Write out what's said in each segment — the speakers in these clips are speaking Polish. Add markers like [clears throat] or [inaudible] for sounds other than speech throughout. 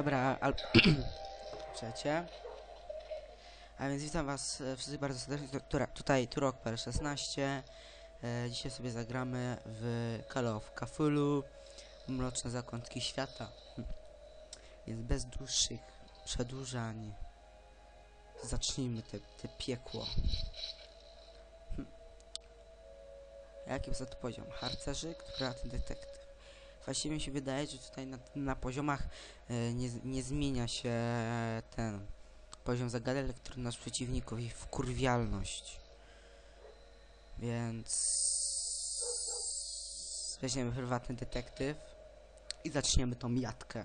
Dobra, al... [clears throat] Przecie. A więc witam was e, wszystkich bardzo serdecznie, tu- tura- tutaj Turok 16 e, Dzisiaj sobie zagramy w Call of Cthulhu Mroczne Zakątki Świata Hm. Więc bez dłuższych przedłużań Zacznijmy te, te piekło hm. Jaki jest to poziom? Harcerzyk, prywatny detektyw Właściwie mi się wydaje, że tutaj na, na poziomach e, nie, nie zmienia się ten poziom zagadek, elektryczność przeciwników i wkurwialność. Więc weźmiemy prywatny detektyw i zaczniemy tą jatkę.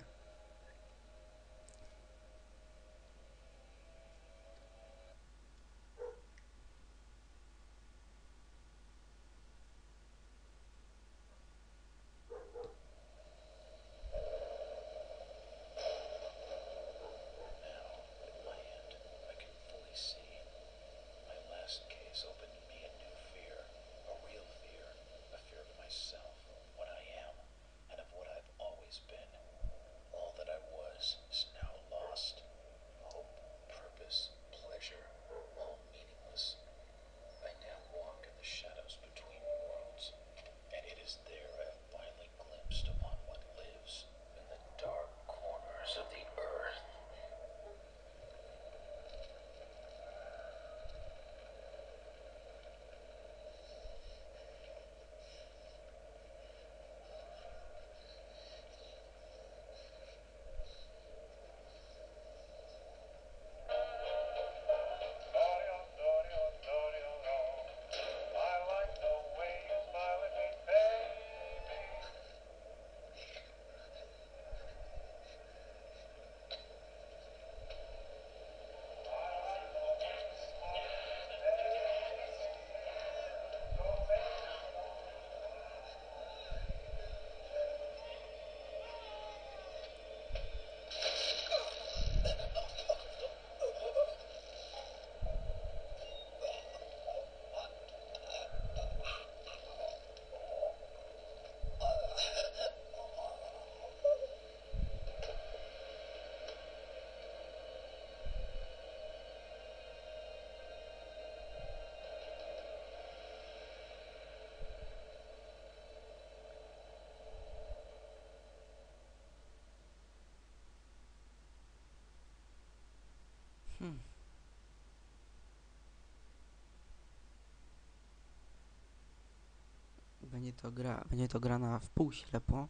To gra, będzie to grana w pół ślepo,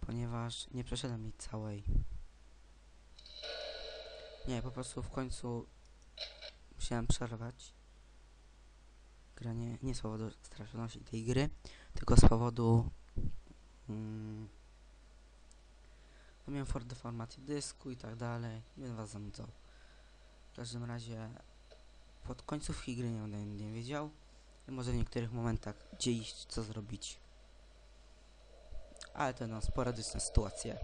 ponieważ nie przeszedłem jej całej. Nie, po prostu w końcu musiałem przerwać granie nie z powodu straszności tej gry, tylko z powodu mm, no miałem for deformacji dysku i tak dalej, nie będę was zanudzał. W każdym razie pod końcówki gry nie będę nie wiedział. Może w niektórych momentach gdzie iść, co zrobić. Ale to no, sporadyczne sytuacje.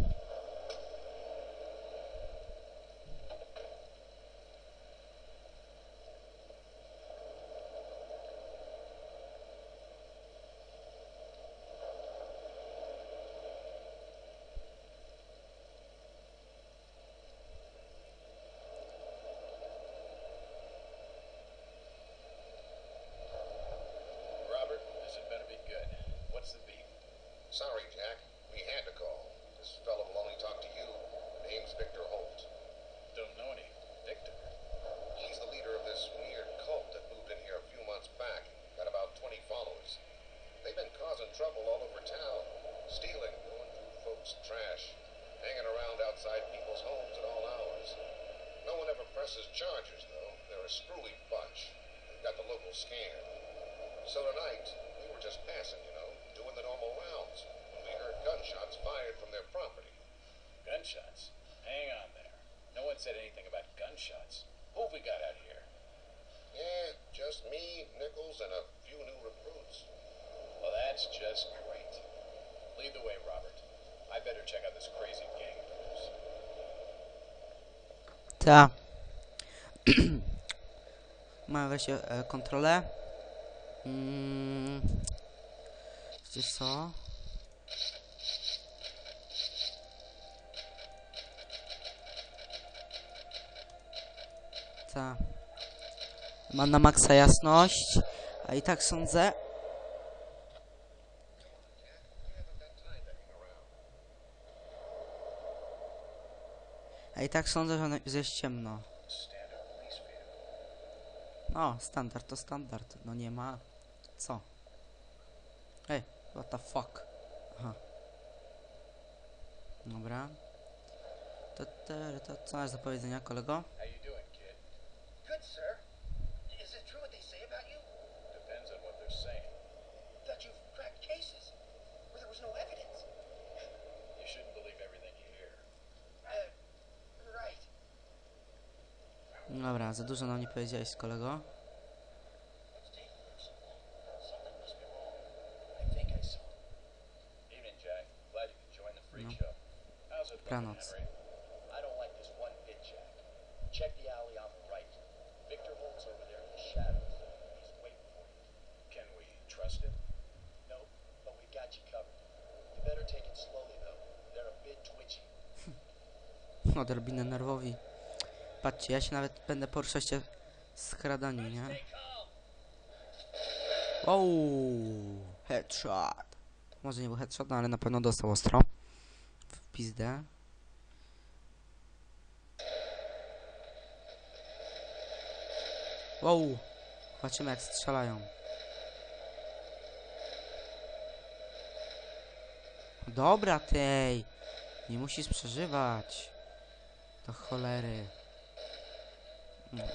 We got out here? Yeah, just me, Nichols, and a few new recruits. Well, that's just great. Lead the way, Robert. I better check out this crazy gang of yours. Ta. [clears throat] Mamy wreszcie e, kontrolę. Mm. Wiecie co? Mam na maksa jasność, a i tak sądzę... A i tak sądzę, że, jest ciemno. No, standard to standard. No nie ma... Co? Ej, what the fuck? Aha. Dobra. To, to, to co masz do powiedzenia, kolego? Good, sir. Is it true what they say about you? Depends on what they're saying. That you've cracked cases where there was no evidence. You shouldn't believe everything you hear. Uh, right. Dobra, za dużo nam nie powiedziałeś, kolego. What's [laughs] Odrobinę nerwowi. Patrzcie, ja się nawet będę poruszać się w skradaniu, nie? Wow, headshot. Może nie był headshot, no ale na pewno dostał ostro. W pizdę. Wow, zobaczymy jak strzelają. Dobra tej, nie musisz przeżywać. Do cholery.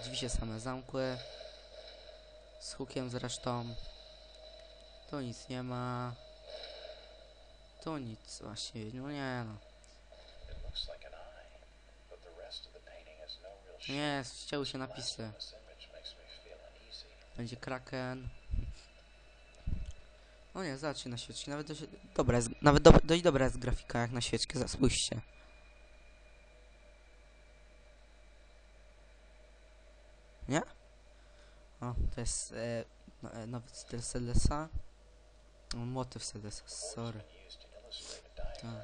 Drzwi się same zamkły. Z hukiem zresztą. Tu nic nie ma. Tu nic właściwie, no nie no. Nie, ścięły się napisy. Będzie kraken. O nie, zobaczcie na świeczki. Nawet dość dobra jest, nawet do, dość dobra jest grafika jak na świeczkę, spójrzcie. Nie? O, to jest e, no, e, nowy styl Sedesa. Motyw Sedesa, sorry. Diagram.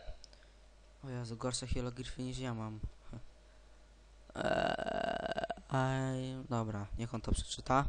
O Jezu, gorsze hieroglify niż ja mam. Eee, dobra, niech on to przeczyta.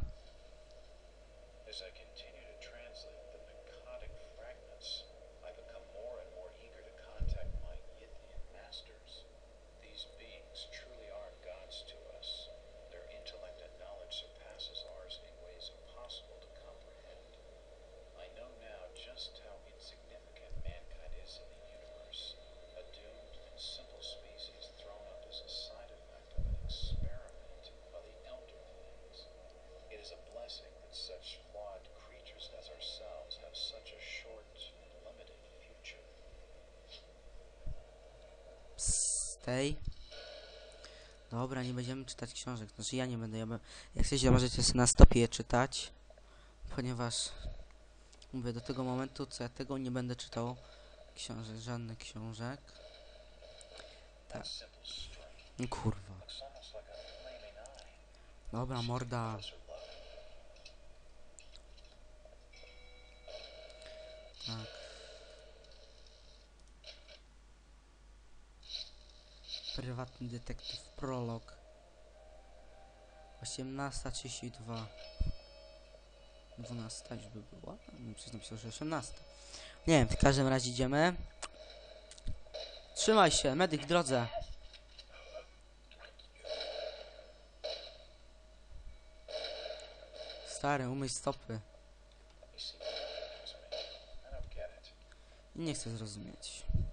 Stay. Dobra, nie będziemy czytać książek. Znaczy ja nie będę. Ja be... Jak chcecie, możecie sobie na stopie je czytać. Ponieważ mówię do tego momentu, co ja tego nie będę czytał książek, żadnych książek. No Kurwa. Dobra, morda. Tak. Prywatny detektyw prolog. 18.32 12 już by była? Nie przecież napisał, że 18. Nie wiem, w każdym razie idziemy. Trzymaj się, medyk w drodze. Stary, umyj stopy. Let me see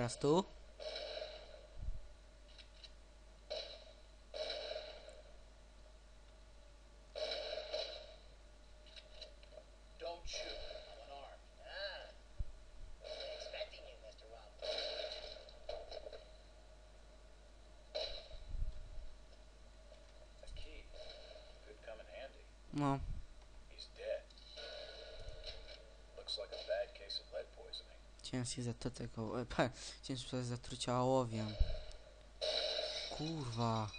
não tu. Ciężki zatrutek o... e, pe, Ciężki przez zatrucia ołowiem. Kurwa.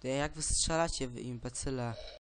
To jak wy strzelacie, wy imbecyle?